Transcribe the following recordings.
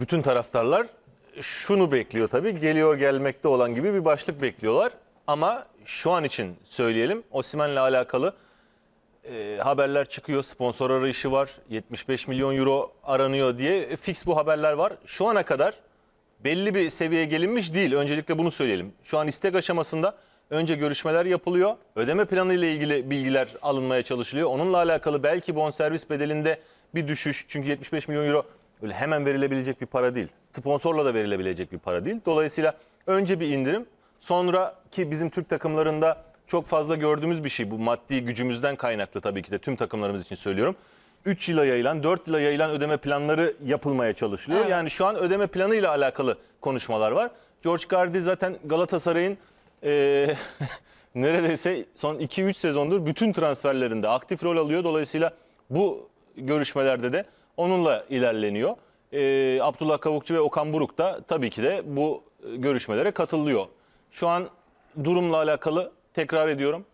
bütün taraftarlar şunu bekliyor tabii. Geliyor gelmekte olan gibi bir başlık bekliyorlar. Ama şu an için söyleyelim Osimhen'le alakalı e, haberler çıkıyor. Sponsor arayışı var. 75 milyon euro aranıyor diye e, fix bu haberler var. Şu ana kadar belli bir seviyeye gelinmiş değil. Öncelikle bunu söyleyelim. Şu an istek aşamasında önce görüşmeler yapılıyor. Ödeme planı ile ilgili bilgiler alınmaya çalışılıyor. Onunla alakalı belki bonservis bedelinde bir düşüş. Çünkü 75 milyon euro öyle hemen verilebilecek bir para değil. Sponsorla da verilebilecek bir para değil. Dolayısıyla önce bir indirim. Sonra ki bizim Türk takımlarında çok fazla gördüğümüz bir şey. Bu maddi gücümüzden kaynaklı tabii ki de tüm takımlarımız için söylüyorum. 3 yıla yayılan, 4 yıla yayılan ödeme planları yapılmaya çalışılıyor. Evet. Yani şu an ödeme planı ile alakalı konuşmalar var. George Gardi zaten Galatasaray'ın eee, neredeyse son 2-3 sezondur bütün transferlerinde aktif rol alıyor. Dolayısıyla bu görüşmelerde de onunla ilerleniyor. Eee, Abdullah Kavukçu ve Okan Buruk da tabii ki de bu e, görüşmelere katılıyor. Şu an durumla alakalı tekrar ediyorum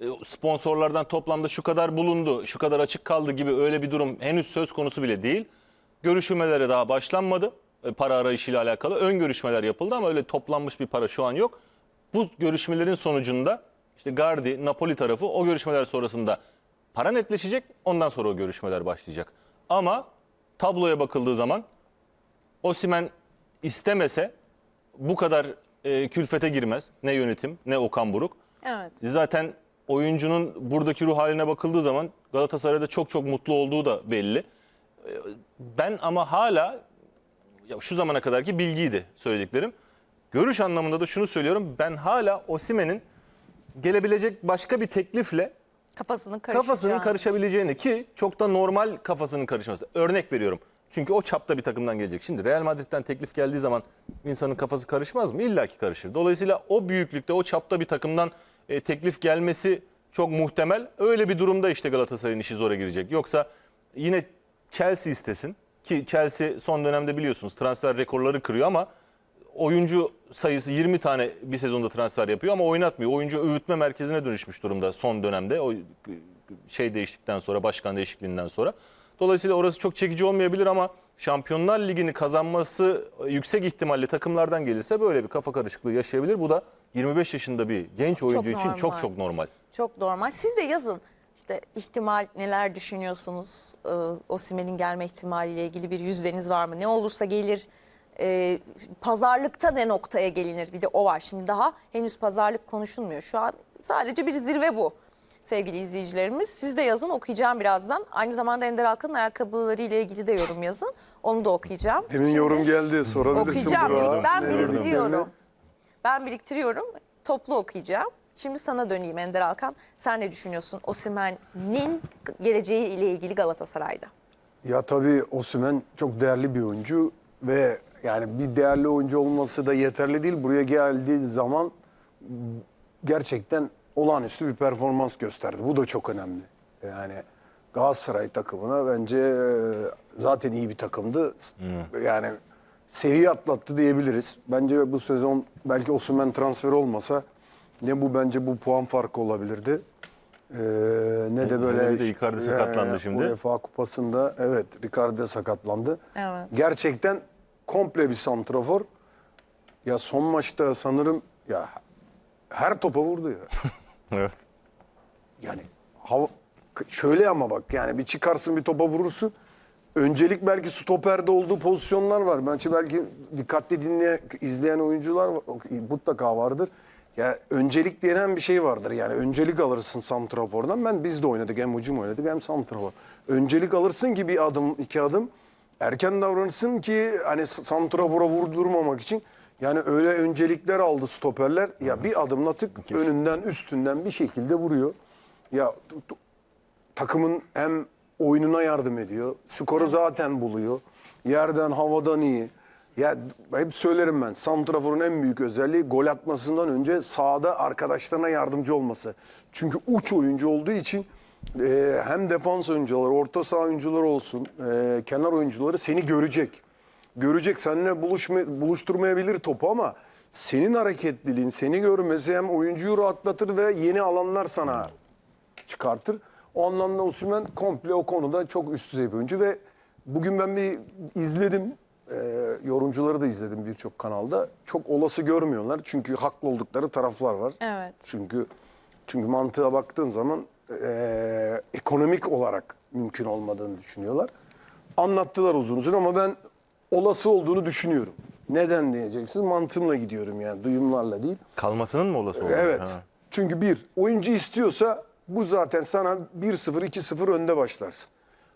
e, sponsorlardan toplamda şu kadar bulundu, şu kadar açık kaldı gibi öyle bir durum henüz söz konusu bile değil. Görüşmelere daha başlanmadı. e, Para arayışıyla alakalı ön görüşmeler yapıldı ama öyle toplanmış bir para şu an yok. Bu görüşmelerin sonucunda işte Gardi, Napoli tarafı o görüşmeler sonrasında para netleşecek. Ondan sonra o görüşmeler başlayacak. Ama tabloya bakıldığı zaman Osimen istemese bu kadar e, külfete girmez. Ne yönetim ne Okan Buruk. Evet. Zaten oyuncunun buradaki ruh haline bakıldığı zaman Galatasaray'da çok çok mutlu olduğu da belli. Ee, Ben ama hala ya şu zamana kadarki bilgiydi söylediklerim. Görüş anlamında da şunu söylüyorum. Ben hala Osimen'in gelebilecek başka bir teklifle Kafasının karışacağını. kafasının karışabileceğini ki çok da normal kafasının karışması. Örnek veriyorum. Çünkü o çapta bir takımdan gelecek. Şimdi Real Madrid'den teklif geldiği zaman insanın kafası karışmaz mı? İlla ki karışır. Dolayısıyla o büyüklükte, o çapta bir takımdan e, teklif gelmesi çok muhtemel. Öyle bir durumda işte Galatasaray'ın işi zora girecek. Yoksa yine Chelsea istesin ki Chelsea son dönemde biliyorsunuz transfer rekorları kırıyor ama oyuncu sayısı 20 tane bir sezonda transfer yapıyor ama oynatmıyor. Oyuncu öğütme merkezine dönüşmüş durumda son dönemde. O şey değiştikten sonra, başkan değişikliğinden sonra. Dolayısıyla orası çok çekici olmayabilir ama Şampiyonlar Ligi'ni kazanması yüksek ihtimalle takımlardan gelirse böyle bir kafa karışıklığı yaşayabilir. Bu da 25 yaşında bir genç oyuncu için çok normal. çok normal. Çok normal. Siz de yazın. İşte ihtimal neler düşünüyorsunuz? Ee, Osimhen'in gelme ihtimaliyle ilgili bir yüzdeniz var mı? Ne olursa gelir. Ee, pazarlıkta ne noktaya gelinir? Bir de o var. Şimdi daha henüz pazarlık konuşulmuyor. Şu an sadece bir zirve bu sevgili izleyicilerimiz. Siz de yazın okuyacağım birazdan. Aynı zamanda Ender Alkan'ın ayakkabıları ile ilgili de yorum yazın. Onu da okuyacağım. Demin Şimdi- yorum geldi sorabilirsin Okuyacağım. Burak'a. Ben biriktiriyorum. Ben biriktiriyorum. Toplu okuyacağım. Şimdi sana döneyim Ender Alkan. Sen ne düşünüyorsun Osimhen'in geleceği ile ilgili Galatasaray'da? Ya tabii Osimhen çok değerli bir oyuncu ve yani bir değerli oyuncu olması da yeterli değil. Buraya geldiği zaman gerçekten olağanüstü bir performans gösterdi. Bu da çok önemli. Yani Galatasaray takımına bence e, zaten iyi bir takımdı. Yani seviye atlattı diyebiliriz. Bence bu sezon belki Osimhen transferi olmasa ne bu bence bu puan farkı olabilirdi. Ee, ne de böyle bir de Icardi sakatlandı şimdi. UEFA kupasında evet Icardi sakatlandı. Evet. Gerçekten komple bir santrafor. Ya son maçta sanırım ya her topa vurdu ya. Evet. Yani hava, şöyle ama bak yani bir çıkarsın bir topa vurursun. Öncelik belki stoperde olduğu pozisyonlar var. Bence belki dikkatli dinleyen, izleyen oyuncular var- mutlaka vardır. Ya öncelik denen bir şey vardır. Yani öncelik alırsın santrafordan. Ben biz de oynadık. Hem hücum oynadık hem santrafor. Öncelik alırsın ki bir adım, iki adım. Erken davranırsın ki hani santrafora vurdurmamak için. Yani öyle öncelikler aldı stoperler. Ya bir adımla tık önünden üstünden bir şekilde vuruyor. Ya takımın hem oyununa yardım ediyor. Skoru zaten buluyor. Yerden havadan iyi. Ya hep söylerim ben. Santrafor'un en büyük özelliği gol atmasından önce sahada arkadaşlarına yardımcı olması. Çünkü uç oyuncu olduğu için e, hem defans oyuncuları, orta saha oyuncuları olsun, e, kenar oyuncuları seni görecek. Görecek seninle buluşma, buluşturmayabilir topu ama senin hareketliliğin, seni görmesi hem oyuncuyu rahatlatır ve yeni alanlar sana çıkartır. O anlamda Osimhen komple o konuda çok üst düzey bir oyuncu ve bugün ben bir izledim. e, yorumcuları da izledim birçok kanalda. Çok olası görmüyorlar. Çünkü haklı oldukları taraflar var. Evet. Çünkü çünkü mantığa baktığın zaman e, ekonomik olarak mümkün olmadığını düşünüyorlar. Anlattılar uzun uzun ama ben olası olduğunu düşünüyorum. Neden diyeceksiniz? Mantığımla gidiyorum yani duyumlarla değil. Kalmasının mı olası olur? Evet. Ha. Çünkü bir, oyuncu istiyorsa bu zaten sana 1-0, 2-0 önde başlarsın.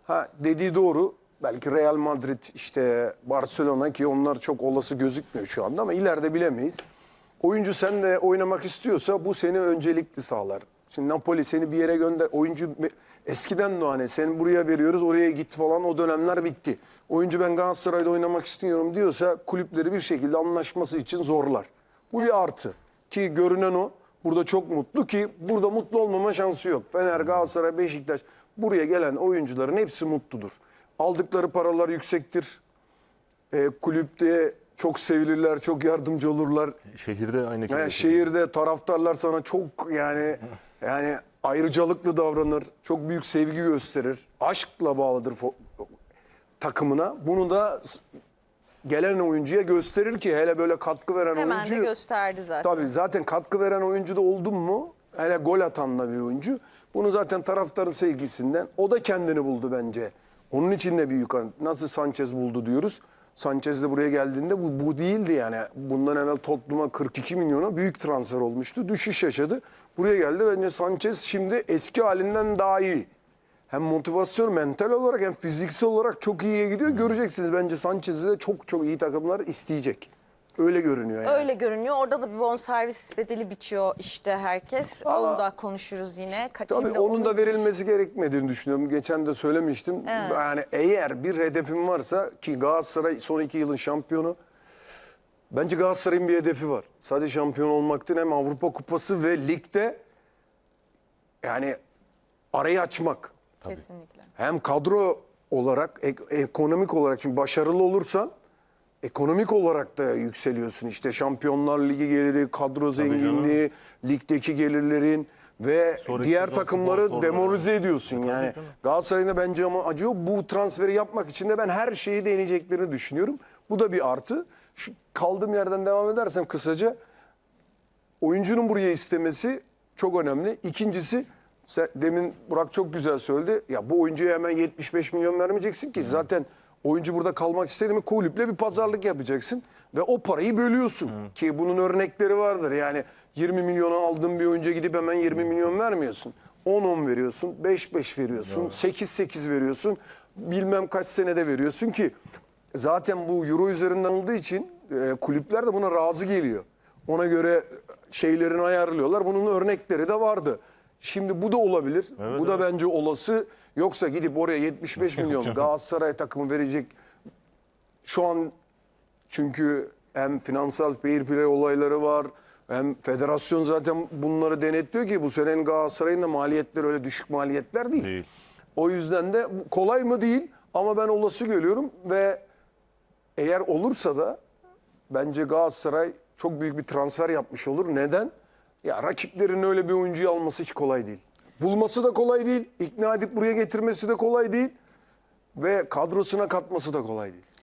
Ha dediği doğru. Belki Real Madrid, işte Barcelona ki onlar çok olası gözükmüyor şu anda ama ileride bilemeyiz. Oyuncu sen de oynamak istiyorsa bu seni öncelikli sağlar. Şimdi Napoli seni bir yere gönder. Oyuncu eskiden de hani seni buraya veriyoruz oraya git falan o dönemler bitti. Oyuncu ben Galatasaray'da oynamak istiyorum diyorsa kulüpleri bir şekilde anlaşması için zorlar. Bu bir artı. Ki görünen o. Burada çok mutlu ki burada mutlu olmama şansı yok. Fener, Galatasaray, Beşiktaş buraya gelen oyuncuların hepsi mutludur. Aldıkları paralar yüksektir. E, kulüpte çok sevilirler, çok yardımcı olurlar. Şehirde aynı Yani şehirde taraftarlar sana çok yani yani ayrıcalıklı davranır. Çok büyük sevgi gösterir. Aşkla bağlıdır takımına. Bunu da gelen oyuncuya gösterir ki hele böyle katkı veren Hemen oyuncu. de gösterdi zaten. Tabii zaten katkı veren oyuncu da oldun mu? Hele gol atan da bir oyuncu. Bunu zaten taraftarın sevgisinden. O da kendini buldu bence. Onun için de büyük. Nasıl Sanchez buldu diyoruz. Sanchez de buraya geldiğinde bu, bu değildi yani. Bundan evvel Tottenham'a 42 milyona büyük transfer olmuştu. Düşüş yaşadı. Buraya geldi. Bence Sanchez şimdi eski halinden daha iyi. Hem motivasyon mental olarak hem fiziksel olarak çok iyiye gidiyor. Göreceksiniz bence Sanchez'i de çok çok iyi takımlar isteyecek. Öyle görünüyor yani. Öyle görünüyor. Orada da bir bonservis bedeli biçiyor işte herkes. Ama- Onu da konuşuruz yine. Ka- Tabii onun da verilmesi gerekmediğini düşünüyorum. Geçen de söylemiştim. Evet. Yani eğer bir hedefim varsa ki Galatasaray son iki yılın şampiyonu. Bence Galatasaray'ın bir hedefi var. Sadece şampiyon olmak değil hem Avrupa Kupası ve ligde yani arayı açmak. Kesinlikle. Hem kadro olarak, ek- ekonomik olarak çünkü başarılı olursan ekonomik olarak da yükseliyorsun. İşte Şampiyonlar Ligi geliri, kadro zenginliği, ligdeki gelirlerin ve Sonraki diğer sezon takımları sponsorları. demoralize ediyorsun. Yani canım. Galatasaray'ın da bence ama acıyor. Bu transferi yapmak için de ben her şeyi deneyeceklerini düşünüyorum. Bu da bir artı. Şu kaldığım yerden devam edersem kısaca oyuncunun buraya istemesi çok önemli. İkincisi sen, demin Burak çok güzel söyledi. Ya bu oyuncuya hemen 75 milyon vermeyeceksin ki. Zaten oyuncu burada kalmak istedi mi kulüple bir pazarlık yapacaksın. Ve o parayı bölüyorsun. Ki bunun örnekleri vardır. Yani 20 milyona aldığın bir oyuncuya gidip hemen 20 milyon vermiyorsun. 10-10 veriyorsun, 5-5 veriyorsun, 8-8 veriyorsun. Bilmem kaç senede veriyorsun ki zaten bu euro üzerinden olduğu için e, kulüpler de buna razı geliyor. Ona göre şeylerini ayarlıyorlar. Bunun örnekleri de vardı. Şimdi bu da olabilir. bu da bence olası. Yoksa gidip oraya 75 milyon Galatasaray takımı verecek. Şu an çünkü hem finansal fair play olayları var. Hem federasyon zaten bunları denetliyor ki bu senenin Galatasaray'ın da maliyetleri öyle düşük maliyetler değil. Değil. O yüzden de kolay mı değil ama ben olası görüyorum ve eğer olursa da bence Galatasaray çok büyük bir transfer yapmış olur. Neden? Ya rakiplerin öyle bir oyuncuyu alması hiç kolay değil. Bulması da kolay değil. ikna edip buraya getirmesi de kolay değil. Ve kadrosuna katması da kolay değil.